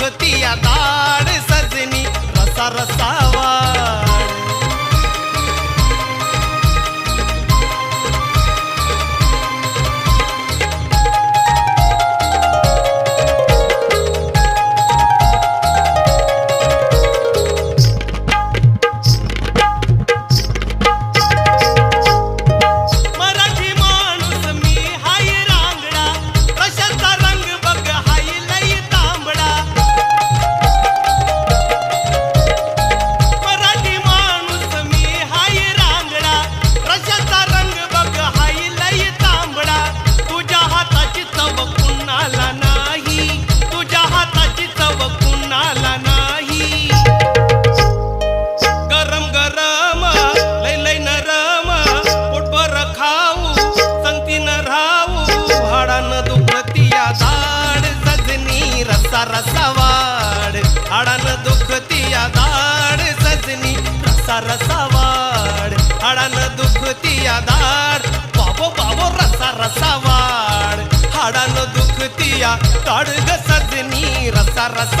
मागतिया दाड सजनी रसा रसावा. रसा रसावाड हाडान दुखतिया दाड सजनी रसा रसावाड हाडान दुखतिया दाड बाबो बाबो रसा रसावाड हाडान दुखतिया दाड ग सजनी रसा रसा